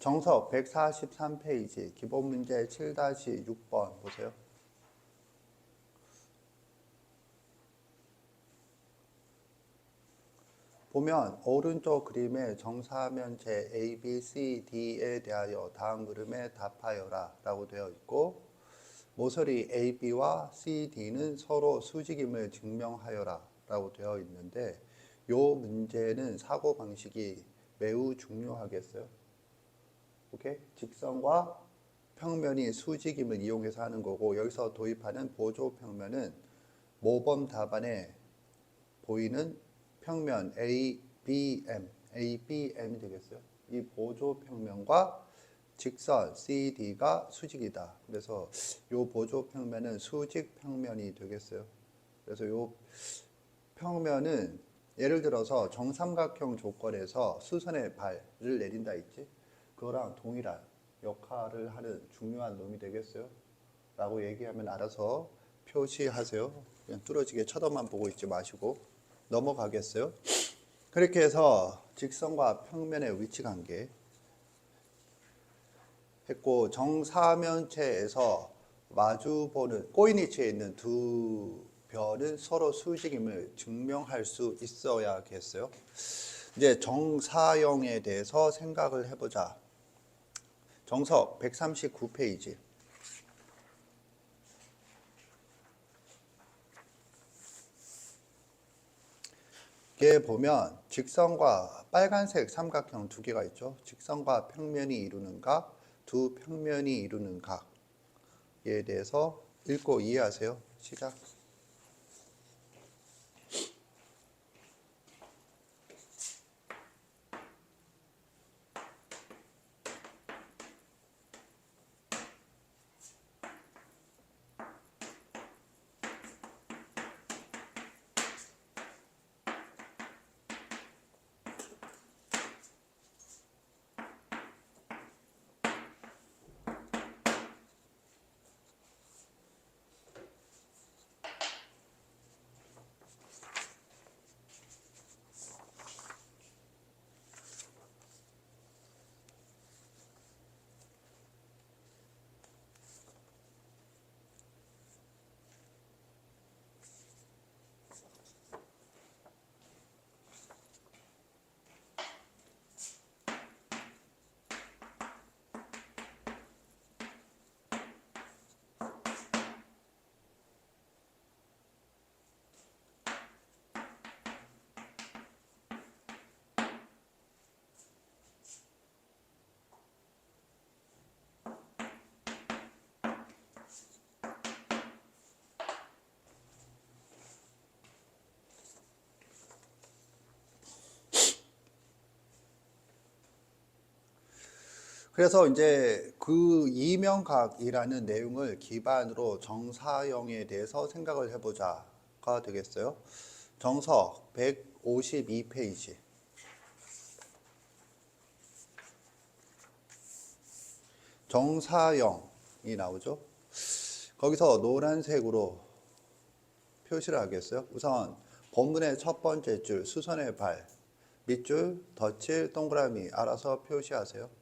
정석 143페이지 기본 문제 7-6번 보세요. 보면 오른쪽 그림의 정사면체 A, B, C, D에 대하여 다음 그림에 답하여라 라고 되어 있고 모서리 A, B와 C, D는 서로 수직임을 증명하여라 라고 되어 있는데 이 문제는 사고방식이 매우 중요하겠어요. 오케이? 직선과 평면이 수직임을 이용해서 하는 거고 여기서 도입하는 보조 평면은 모범 답안에 보이는 평면 ABM, ABM이 되겠어요. 이 보조 평면과 직선 CD가 수직이다. 그래서 이 보조 평면은 수직 평면이 되겠어요. 그래서 이 평면은 예를 들어서 정삼각형 조건에서 수선의 발을 내린다 있지? 그거랑 동일한 역할을 하는 중요한 놈이 되겠어요? 라고 얘기하면 알아서 표시하세요. 그냥 뚫어지게 쳐다만 보고 있지 마시고 넘어가겠어요? 그렇게 해서 직선과 평면의 위치 관계 했고 정사면체에서 마주보는 꼬인위치에 있는 두 변은 서로 수직임을 증명할 수 있어야겠어요. 이제 정사형에 대해서 생각을 해보자. 정석 139페이지. 이게 보면 직선과 빨간색 삼각형 두 개가 있죠. 직선과 평면이 이루는 각, 두 평면이 이루는 각에 대해서 읽고 이해하세요. 시작. 그래서 이제 그 이명각이라는 내용을 기반으로 정사형에 대해서 생각을 해보자가 되겠어요. 정석 152페이지. 정사형이 나오죠. 거기서 노란색으로 표시를 하겠어요. 우선 본문의 첫 번째 줄 수선의 발, 밑줄 덧칠 동그라미 알아서 표시하세요.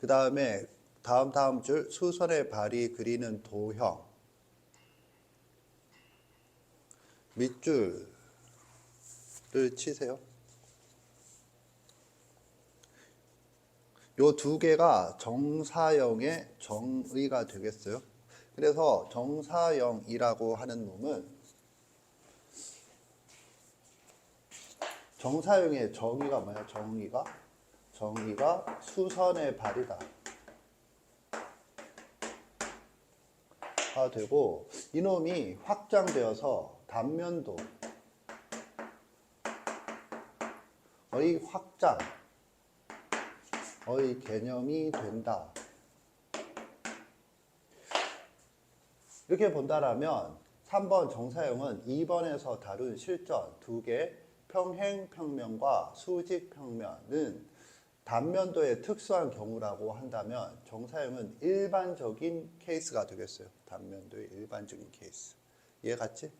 그 다음에 다음 다음 줄 수선의 발이 그리는 도형 밑줄을 치세요. 요 두 개가 정사형의 정의가 되겠어요. 그래서 정사형이라고 하는 놈은 정사형의 정의가 뭐야? 정의가 정의가 수선의 발이다. 가 되고 이놈이 확장되어서 단면도 의 확장 의 개념이 된다. 이렇게 본다라면 3번 정사형은 2번에서 다룬 실전 두개 평행 평면과 수직 평면은 단면도의 특수한 경우라고 한다면 정사형은 일반적인 케이스가 되겠어요. 단면도의 일반적인 케이스. 이해 갔지?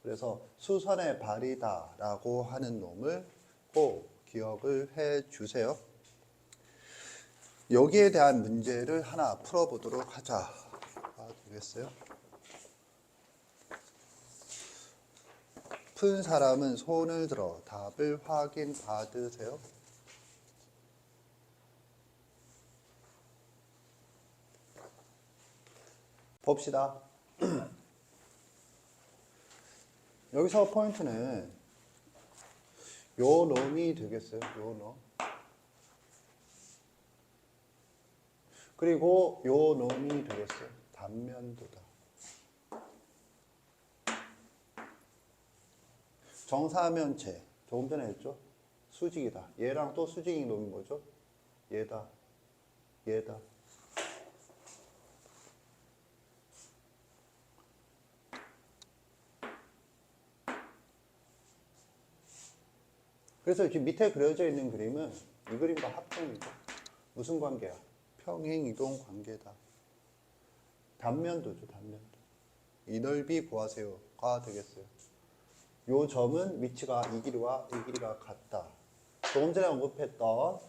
그래서 수선의 발이다라고 하는 놈을 꼭 기억을 해 주세요. 여기에 대한 문제를 하나 풀어보도록 하자. 아, 되겠어요? 푼 사람은 손을 들어 답을 확인 받으세요. 봅시다. 여기서 포인트는 요 놈이 되겠어요. 요 놈. 그리고 요 놈이 되겠어요. 단면도다. 정사면체. 조금 전에 했죠? 수직이다. 얘랑 또 수직인 놈인 거죠? 얘다. 얘다. 그래서 지금 밑에 그려져 있는 그림은 이 그림과 합동이죠. 무슨 관계야? 평행 이동 관계다. 단면도죠, 단면도. 이 넓이 구하세요가 되겠어요. 요 점은 위치가 이 길이와 이 길이가 같다. 조금 전에 언급했던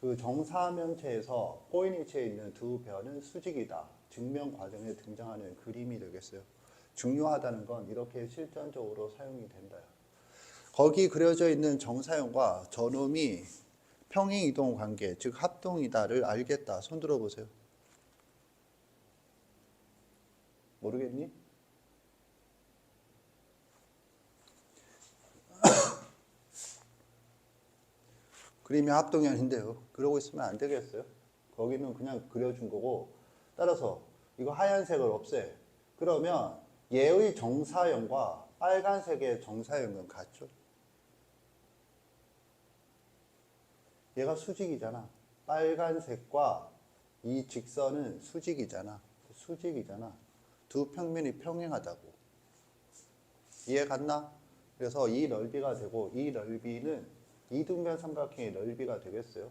그 정사면체에서 포인 위치에 있는 두 변은 수직이다. 증명 과정에 등장하는 그림이 되겠어요. 중요하다는 건 이렇게 실전적으로 사용이 된다. 거기 그려져 있는 정사형과 저놈이 평행 이동 관계, 즉 합동이다를 알겠다. 손 들어 보세요. 모르겠니? 그림이 합동이 아닌데요. 그러고 있으면 안 되겠어요? 거기는 그냥 그려준 거고 따라서 이거 하얀색을 없애. 그러면 얘의 정사형과 빨간색의 정사형은 같죠? 얘가 수직이잖아. 빨간색과 이 직선은 수직이잖아. 수직이잖아. 두 평면이 평행하다고. 이해 갔나? 그래서 이 넓이가 되고 이 넓이는 이등변 삼각형의 넓이가 되겠어요.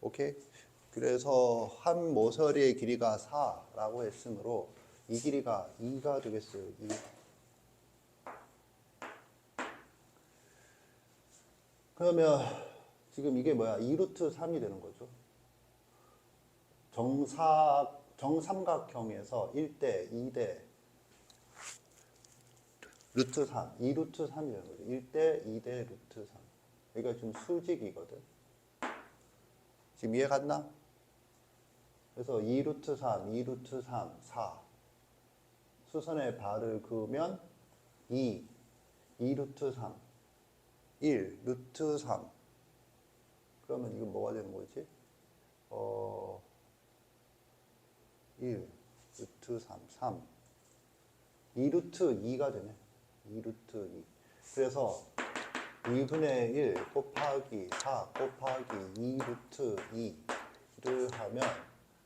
오케이? 그래서 한 모서리의 길이가 4라고 했으므로 이 길이가 2가 되겠어요. 2. 그러면 지금 이게 뭐야? 2루트 3이 되는 거죠. 정사, 정삼각형에서 1대, 2대, 루트 3, 2루트 3이 되는 거죠. 1대, 2대, 루트 3. 여기가 지금 수직이거든. 지금 이해 갔나? 그래서 2루트 3, 2루트 3, 4. 수선에 발을 그으면 2, 2루트 3, 1, 루트 3. 그러면 이건 뭐가 되는 거지? 어, 1, 루트 3, 3. 2루트 2가 되네. 2루트 2. 그래서 2분의 1 곱하기 4 곱하기 2 루트 2를 하면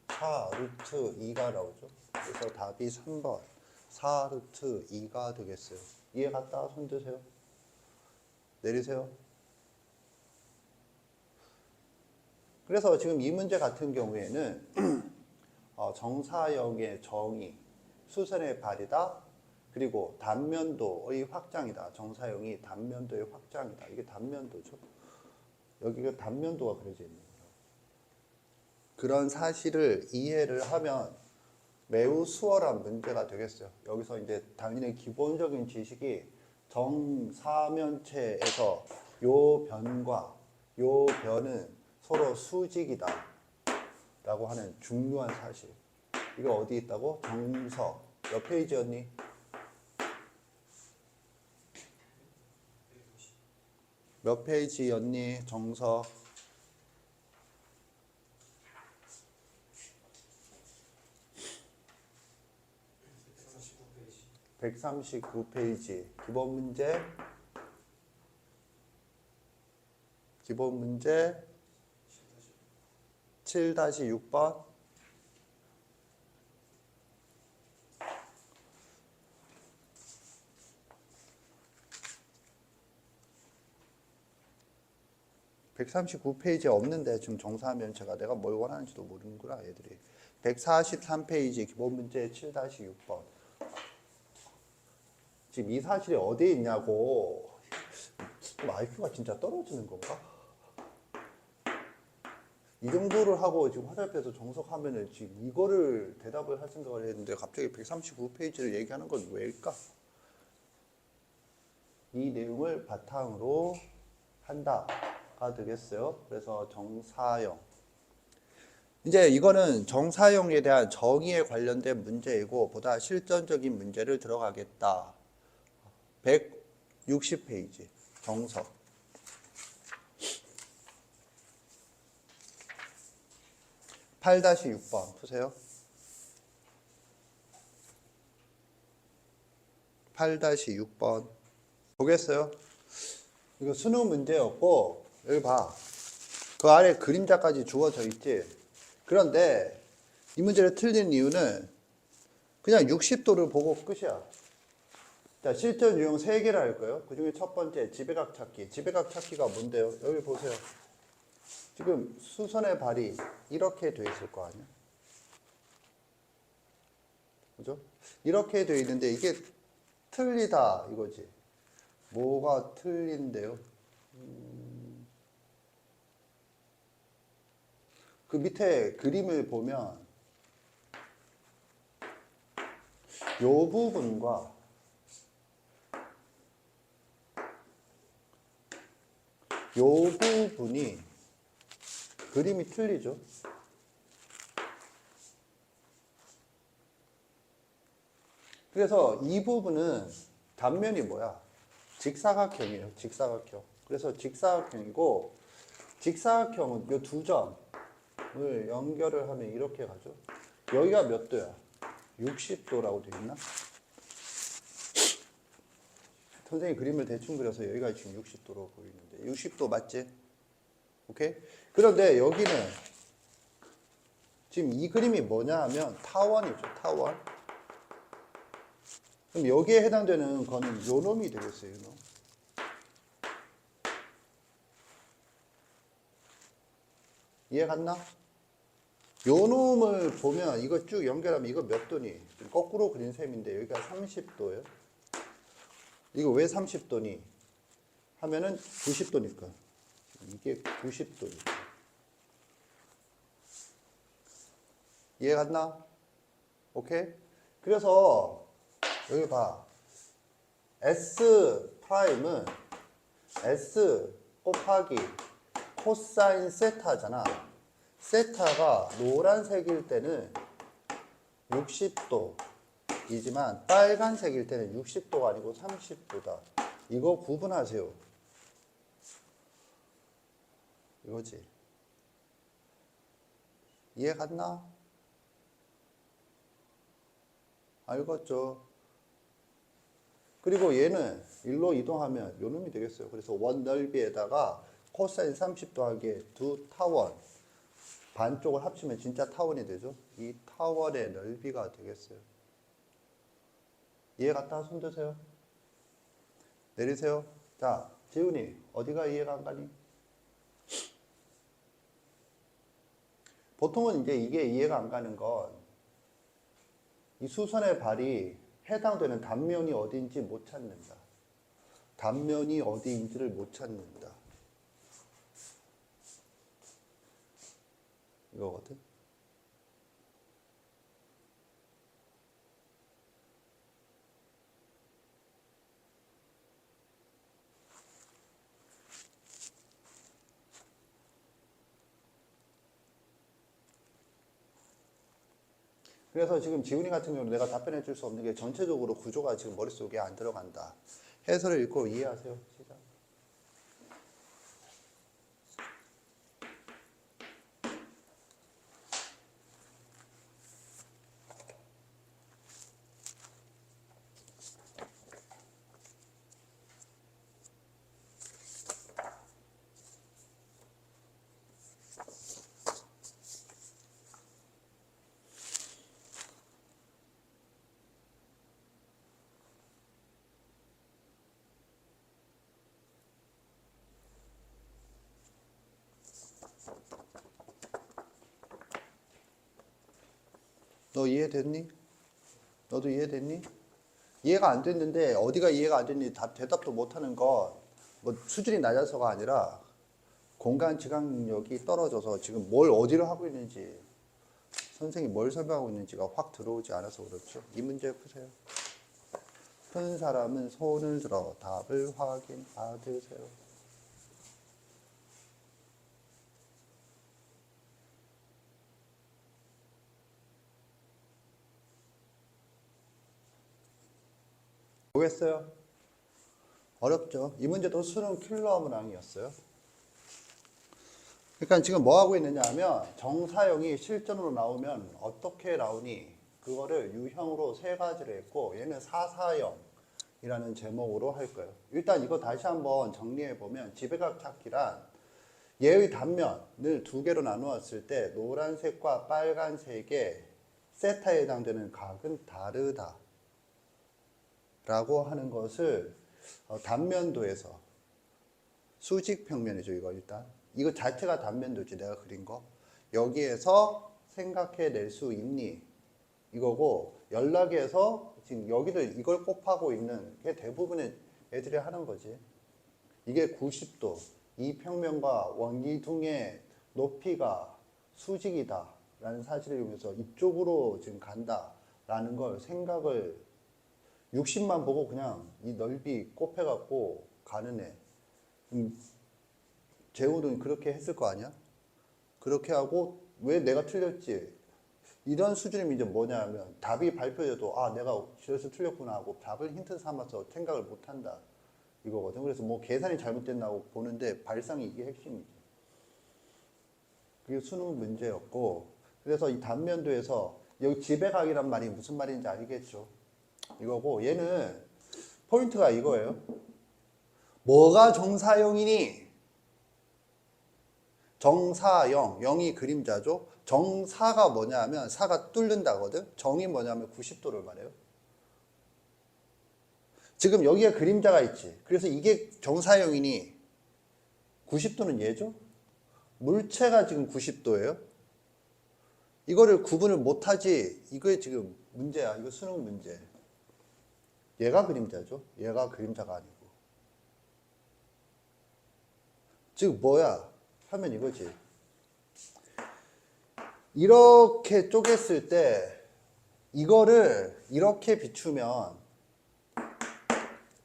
4 루트 2가 나오죠. 그래서 답이 3번 4 루트 2가 되겠어요. 이해 갔다 손 드세요. 내리세요. 그래서 지금 이 문제 같은 경우에는 어, 정사형의 정의, 수선의 발이다. 그리고 단면도의 확장이다. 정사형이 단면도의 확장이다. 이게 단면도죠. 여기가 단면도가 그려져 있는 거예요. 그런 사실을 이해를 하면 매우 수월한 문제가 되겠어요. 여기서 이제 당연히 기본적인 지식이 정사면체에서 요 변과 요 변은 서로 수직이다. 라고 하는 중요한 사실. 이거 어디 있다고? 정석. 몇 페이지였니? 몇 페이지였니? 정석. 백삼십구 페이지 기본 문제 기본 문제 7-6번 (139 페이지에) 없는데 지금 정사면체가 내가 뭘 원하는지도 모르는구나 얘들이 (143 페이지) 기본 문제 7-6번 지금 이 사실이 어디에 있냐고 IQ가 진짜 떨어지는 건가? 이 정도를 하고 지금 화살표에서 정석하면은 지금 이거를 대답을 할 생각을 했는데 갑자기 139페이지를 얘기하는 건 왜일까? 이 내용을 바탕으로 한다 가 되겠어요. 그래서 정사형. 이제 이거는 정사형에 대한 정의에 관련된 문제이고 보다 실전적인 문제를 들어가겠다. 160페이지 정석. 팔 다시 6번 푸세요. 8 다시 6번 보겠어요? 이거 수능 문제였고 여기 봐. 그 아래 그림자까지 주어져 있지. 그런데 이 문제를 틀린 이유는 그냥 60도를 보고 끝이야. 자, 실전 유형 3개를 할 거예요. 그 중에 첫 번째, 지배각 찾기. 지배각 찾기가 뭔데요? 여기 보세요. 지금 수선의 발이 이렇게 돼 있을 거 아니야? 그죠? 이렇게 돼 있는데 이게 틀리다 이거지. 뭐가 틀린데요? 그 밑에 그림을 보면 요 부분과 요 부분이 그림이 틀리죠. 그래서 이 부분은 단면이 뭐야? 직사각형이에요. 직사각형. 그래서 직사각형이고 직사각형은 이두점 을 연결을 하면 이렇게 가죠. 여기가 몇 도야? 60도라고 되어 있나? 선생님 그림을 대충 그려서 여기가 지금 60도로 보이는데 60도 맞지? 오케이? 그런데 여기는 지금 이 그림이 뭐냐 하면 타원이죠. 타원. 그럼 여기에 해당되는 거는 요 놈이 되겠어요. 요 놈. 이해 갔나? 요 놈을 보면 이거 쭉 연결하면 이거 몇 도니? 거꾸로 그린 셈인데 여기가 30도예요. 이거 왜 30도니? 하면은 90도니까. 이게 90도니까. 이해 갔나? 오케이? 그래서 여기 봐. S 프라임은 S 곱하기 코사인 세타잖아. 세타가 노란색일 때는 60도 이지만 빨간색일 때는 60도가 아니고 30도다. 이거 구분하세요. 이거지. 이해 갔나? 알겠죠? 그리고 얘는 일로 이동하면 요 놈이 되겠어요. 그래서 원 넓이에다가 코사인 30 더하기 두 타원 반쪽을 합치면 진짜 타원이 되죠. 이 타원의 넓이가 되겠어요. 이해 갔다 손 드세요. 내리세요. 자, 지훈이 어디가 이해가 안 가니? 보통은 이제 이게 이해가 안 가는 건 이 수선의 발이 해당되는 단면이 어디인지 못 찾는다. 단면이 어디인지를 못 찾는다. 이거거든. 그래서 지금 지훈이 같은 경우는 내가 답변해 줄 수 없는 게 전체적으로 구조가 지금 머릿속에 안 들어간다. 해설을 읽고 이해하세요. 시작. 너 이해됐니? 너도 이해됐니? 이해가 안 됐는데 어디가 이해가 안 됐니? 다 대답도 못 하는 건 뭐 수준이 낮아서가 아니라 공간 지각 능력이 떨어져서 지금 뭘 어디로 하고 있는지 선생님이 뭘 설명하고 있는지가 확 들어오지 않아서 그렇죠. 이 문제 푸세요. 푼 사람은 손을 들어 답을 확인 받으세요. 보겠어요? 어렵죠. 이 문제도 수능 킬러 문항이었어요. 그러니까 지금 뭐 하고 있느냐 하면 정사형이 실전으로 나오면 어떻게 나오니 그거를 유형으로 세 가지를 했고 얘는 사사형이라는 제목으로 할 거예요. 일단 이거 다시 한번 정리해 보면 지배각 찾기란 얘의 단면을 두 개로 나누었을 때 노란색과 빨간색의 세타에 해당되는 각은 다르다. 라고 하는 것을 어, 단면도에서 수직 평면이죠 이거 일단. 이거 자체가 단면도지 내가 그린 거. 여기에서 생각해낼 수 있니? 이거고 연락에서 지금 여기를 이걸 곱하고 있는 게 대부분의 애들이 하는 거지. 이게 90도 이 평면과 원기둥의 높이가 수직이다 라는 사실을 이용해서 이쪽으로 지금 간다 라는 걸 생각을 60만 보고 그냥 이 넓이 곱해갖고 가는 애. 음, 재우는 그렇게 했을 거 아니야? 그렇게 하고 왜 내가 틀렸지? 이런 수준이면 이제 뭐냐면 답이 발표돼도 아 내가 실수 틀렸구나 하고 답을 힌트 삼아서 생각을 못한다 이거거든. 그래서 뭐 계산이 잘못됐나고 보는데 발상이 이게 핵심이지. 그게 수능 문제였고 그래서 이 단면도에서 여기 지배각이란 말이 무슨 말인지 알겠죠? 이거고 얘는 포인트가 이거예요. 뭐가 정사형이니? 정사형, 영이 그림자죠. 정사가 뭐냐 하면 사가 뚫는다거든. 정이 뭐냐면 90도를 말해요. 지금 여기에 그림자가 있지. 그래서 이게 정사형이니 90도는 얘죠. 물체가 지금 90도예요. 이거를 구분을 못하지. 이거에 지금 문제야. 이거 수능 문제. 얘가 그림자죠. 얘가 그림자가 아니고. 즉 뭐야? 하면 이거지. 이렇게 쪼갰을 때 이거를 이렇게 비추면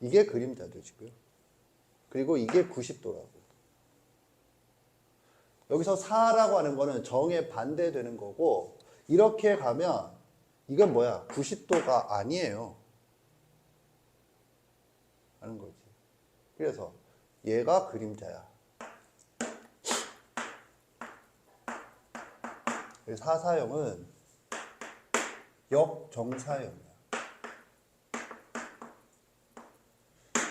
이게 그림자죠, 지금. 그리고 이게 90도라고. 여기서 4라고 하는 거는 정에 반대되는 거고 이렇게 가면 이건 뭐야? 90도가 아니에요. 하는 거지. 그래서 얘가 그림자야. 사사형은 역정사형이야.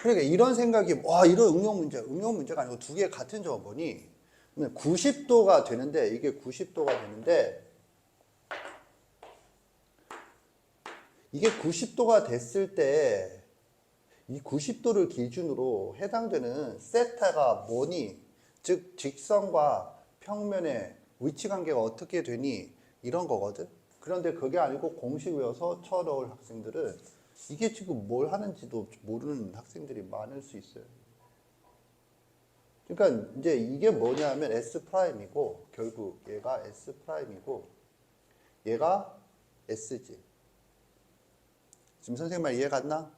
그러니까 이런 생각이 와 이런 응용 문제, 응용 문제가 아니고 두 개 같은 조건이 90도가 되는데 이게 90도가 되는데 이게 90도가 됐을 때 이 90도를 기준으로 해당되는 세타가 뭐니? 즉 직선과 평면의 위치 관계가 어떻게 되니? 이런 거거든. 그런데 그게 아니고 공식 외워서 쳐넣을 학생들은 이게 지금 뭘 하는지도 모르는 학생들이 많을 수 있어요. 그러니까 이제 이게 뭐냐면 S 프라임이고 결국 얘가 S 프라임이고 얘가 S지. 지금 선생님 말 이해 갔나?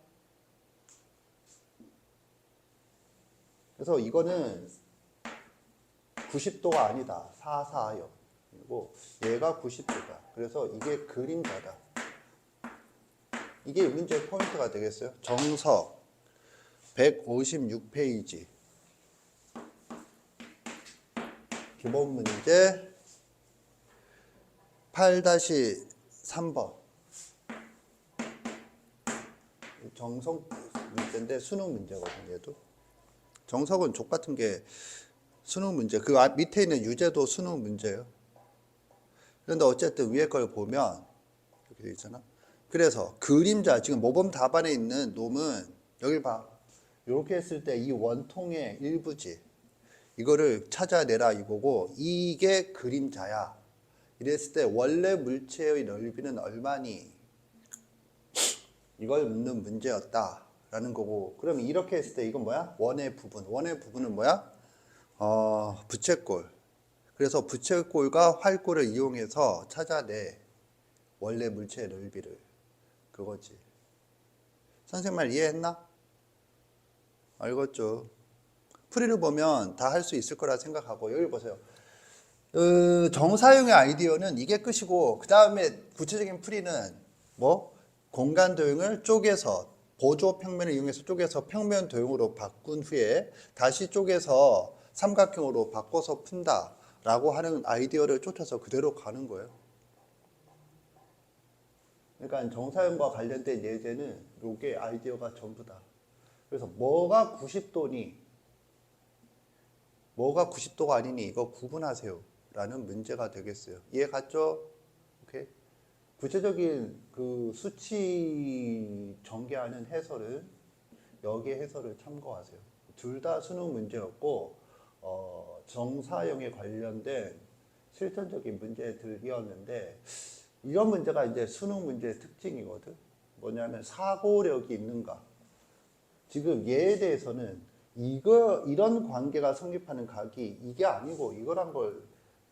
그래서 이거는 90도가 아니다. 4사형. 그리고 얘가 90도다. 그래서 이게 그림자다. 이게 문제 포인트가 되겠어요. 정석 156페이지. 기본 문제 8-3번. 정석 문제인데 수능 문제거든요, 얘도. 정석은 족 같은 게 수능 문제. 그 앞- 밑에 있는 유제도 수능 문제예요. 그런데 어쨌든 위에 걸 보면 이렇게 돼 있잖아. 그래서 그림자 지금 모범 답안에 있는 놈은 여기 봐. 이렇게 했을 때 이 원통의 일부지. 이거를 찾아내라 이거고 이게 그림자야. 이랬을 때 원래 물체의 넓이는 얼마니? 이걸 묻는 문제였다. 라는 거고. 그럼 이렇게 했을 때 이건 뭐야? 원의 부분. 원의 부분은 뭐야? 어, 부채꼴. 그래서 부채꼴과 활꼴을 이용해서 찾아내 원래 물체의 넓이를. 그거지. 선생님 말 이해했나? 알겠죠. 풀이를 보면 다 할 수 있을 거라 생각하고 여기 보세요. 어, 정사용의 아이디어는 이게 끝이고 그 다음에 구체적인 풀이는 뭐? 공간 도형을 쪼개서 보조 평면을 이용해서 쪼개서 평면 도형으로 바꾼 후에 다시 쪼개서 삼각형으로 바꿔서 푼다라고 하는 아이디어를 쫓아서 그대로 가는 거예요. 그러니까 정사용과 관련된 예제는 요게 아이디어가 전부다. 그래서 뭐가 90도니 뭐가 90도가 아니니 이거 구분하세요. 라는 문제가 되겠어요. 이해 갔죠? 오케이. 구체적인 그 수치 전개하는 해설은 여기 해설을 참고하세요. 둘 다 수능 문제였고 어, 정사형에 관련된 실전적인 문제들이었는데 이런 문제가 이제 수능 문제의 특징이거든. 뭐냐면 사고력이 있는가. 지금 얘에 대해서는 이거 이런 관계가 성립하는 각이 이게 아니고 이거란 걸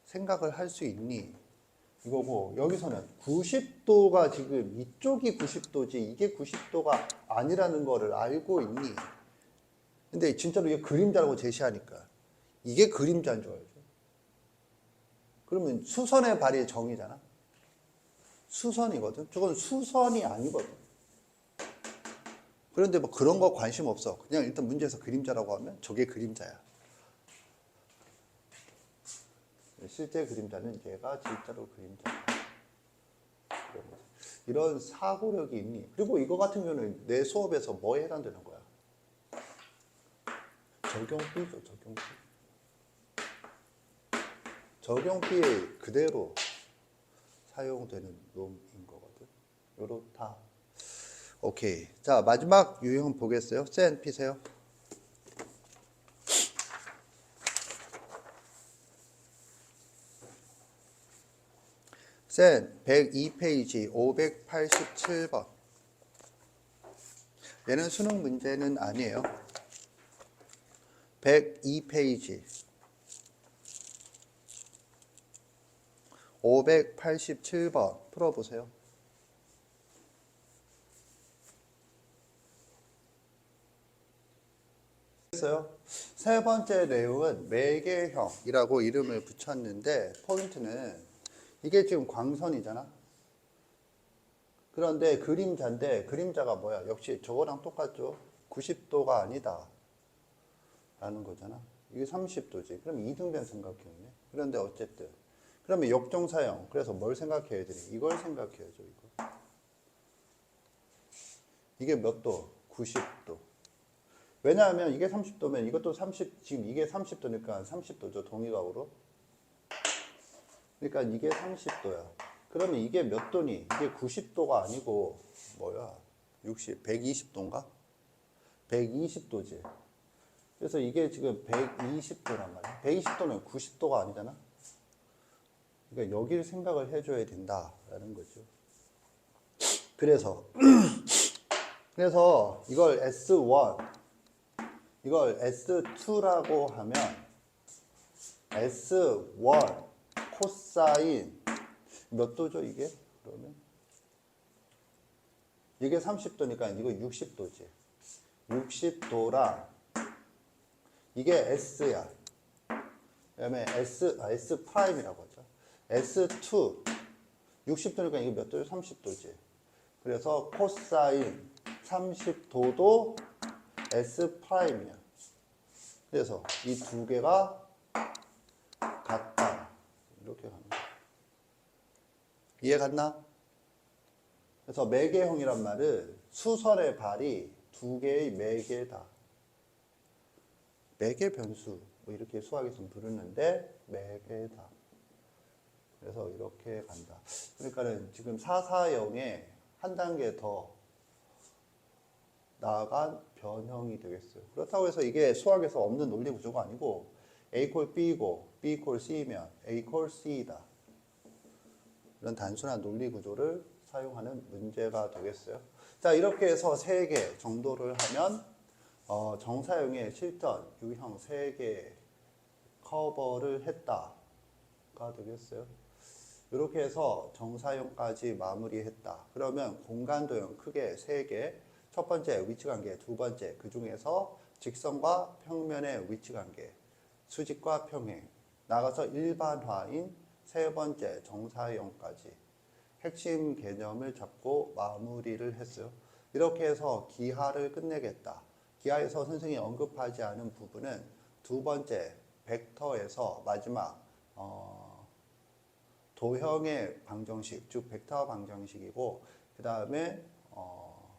생각을 할 수 있니? 이거고 여기서는 90도가 지금 이쪽이 90도지 이게 90도가 아니라는 거를 알고 있니? 근데 진짜로 이게 그림자라고 제시하니까 이게 그림자인 줄 알죠. 그러면 수선의 발이 정이잖아. 수선이거든. 저건 수선이 아니거든. 그런데 뭐 그런 거 관심 없어. 그냥 일단 문제에서 그림자라고 하면 저게 그림자야. 실제 그림자는 얘가 진짜로 그림자다. 이런 사고력이 있니? 그리고 이거 같은 경우는 내 수업에서 뭐에 해당되는 거야? 적용비죠, 적용비. 적용비에 그대로 사용되는 놈인 거거든. 요렇다. 오케이. 자, 마지막 유형 보겠어요? 센 피세요. 센 102페이지 587번. 얘는 수능 문제는 아니에요. 102페이지 587번 풀어보세요. 세 번째 내용은 매개형이라고 이름을 붙였는데 포인트는 이게 지금 광선이잖아. 그런데 그림자인데 그림자가 뭐야? 역시 저거랑 똑같죠. 90도가 아니다. 라는 거잖아. 이게 30도지. 그럼 이등변 삼각형이네. 그런데 어쨌든 그러면 역종사형. 그래서 뭘 생각해야 되니? 이걸 생각해야죠. 이거. 이게 몇 도? 90도. 왜냐하면 이게 30도면 이것도 30, 지금 이게 30도니까 30도죠. 동의각으로. 그러니까 이게 30도야. 그러면 이게 몇 도니? 이게 90도가 아니고 뭐야? 60, 120도인가? 120도지. 그래서 이게 지금 120도란 말이야. 120도는 90도가 아니잖아. 그러니까 여기를 생각을 해줘야 된다라는 거죠. 그래서 그래서 이걸 S1 이걸 S2라고 하면 S1 코사인 몇 도죠 이게? 그러면 이게 30도니까 이거 60도지. 60도랑 이게 S야. 그다음에 S 아, S 프라임이라고 하죠. S2 60도니까 이게 몇 도죠? 30도지. 그래서 코사인 30도도 S 프라임이야. 그래서 이 두 개가. 이렇게 가는 거야. 이해 갔나? 그래서 매개형이란 말은 수선의 발이 두 개의 매개다. 매개 변수 뭐 이렇게 수학에서 부르는데 매개다. 그래서 이렇게 간다. 그러니까는 지금 440에 한 단계 더 나아간 변형이 되겠어요. 그렇다고 해서 이게 수학에서 없는 논리 구조가 아니고 A 콜 B고 B 콜 C면 A 콜 C다. 이런 단순한 논리 구조를 사용하는 문제가 되겠어요. 자, 자, 이렇게 해서 세개 정도를 하면 어, 정사용의 실전 유형 세개 커버를 했다가 되겠어요. 이렇게 해서 정사용까지 마무리했다. 그러면 공간도형 크게 세 개. 첫 번째 위치 관계, 두 번째 그 중에서 직선과 평면의 위치 관계, 수직과 평행. 나가서 일반화인 세 번째 정사용까지 핵심 개념을 잡고 마무리를 했어요. 이렇게 해서 기하를 끝내겠다. 기하에서 선생님이 언급하지 않은 부분은 두 번째 벡터에서 마지막 어, 도형의 방정식, 즉 벡터 방정식이고 그 다음에 어,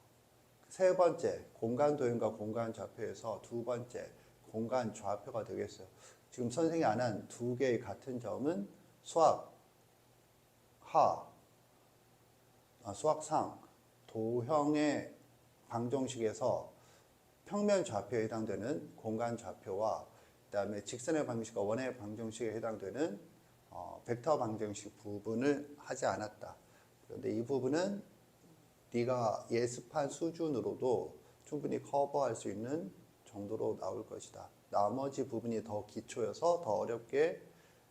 세 번째 공간 도형과 공간 좌표에서 두 번째 공간 좌표가 되겠어요. 지금 선생이 안 한 두 개의 같은 점은 수학 하 아, 수학상 도형의 방정식에서 평면 좌표에 해당되는 공간 좌표와 그 다음에 직선의 방정식과 원의 방정식에 해당되는 어, 벡터 방정식 부분을 하지 않았다. 그런데 이 부분은 네가 예습한 수준으로도 충분히 커버할 수 있는 정도로 나올 것이다. 나머지 부분이 더 기초여서 더 어렵게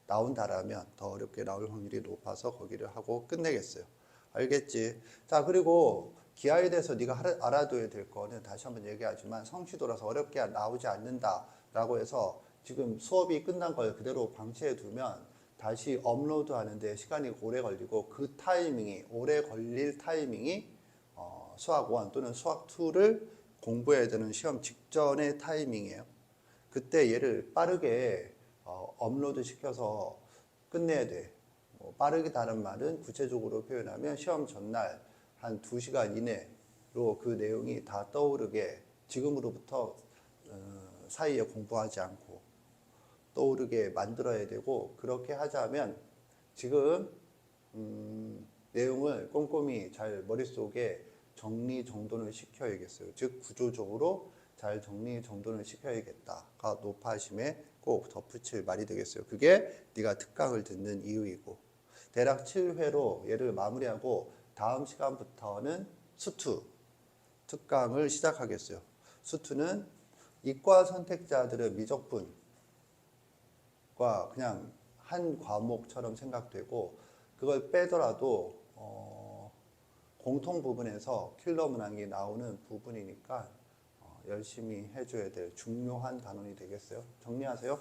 나온다라면 더 어렵게 나올 확률이 높아서 거기를 하고 끝내겠어요. 알겠지? 자 그리고 기하에 대해서 네가 알아둬야 될 거는 다시 한번 얘기하지만 성취도라서 어렵게 나오지 않는다라고 해서 지금 수업이 끝난 걸 그대로 방치해 두면 다시 업로드 하는데 시간이 오래 걸리고 그 타이밍이 오래 걸릴 타이밍이 어, 수학 1 또는 수학 2를 공부해야 되는 시험 직전의 타이밍이에요. 그때 얘를 빠르게 어, 업로드 시켜서 끝내야 돼. 뭐 빠르게다는 말은 구체적으로 표현하면 시험 전날 한 2시간 이내로 그 내용이 다 떠오르게 지금으로부터 어, 사이에 공부하지 않고 떠오르게 만들어야 되고 그렇게 하자면 지금 음, 내용을 꼼꼼히 잘 머릿속에 정리 정돈을 시켜야겠어요. 즉 구조적으로 잘 정리 정돈을 시켜야겠다가 높아심에 꼭 덧붙일 말이 되겠어요. 그게 네가 특강을 듣는 이유이고 대략 7회로 얘를 마무리하고 다음 시간부터는 수투 특강을 시작하겠어요. 수투는 이과 선택자들의 미적분과 그냥 한 과목처럼 생각되고 그걸 빼더라도 어, 공통 부분에서 킬러 문항이 나오는 부분이니까 어, 열심히 해줘야 될 중요한 단원이 되겠어요. 정리하세요.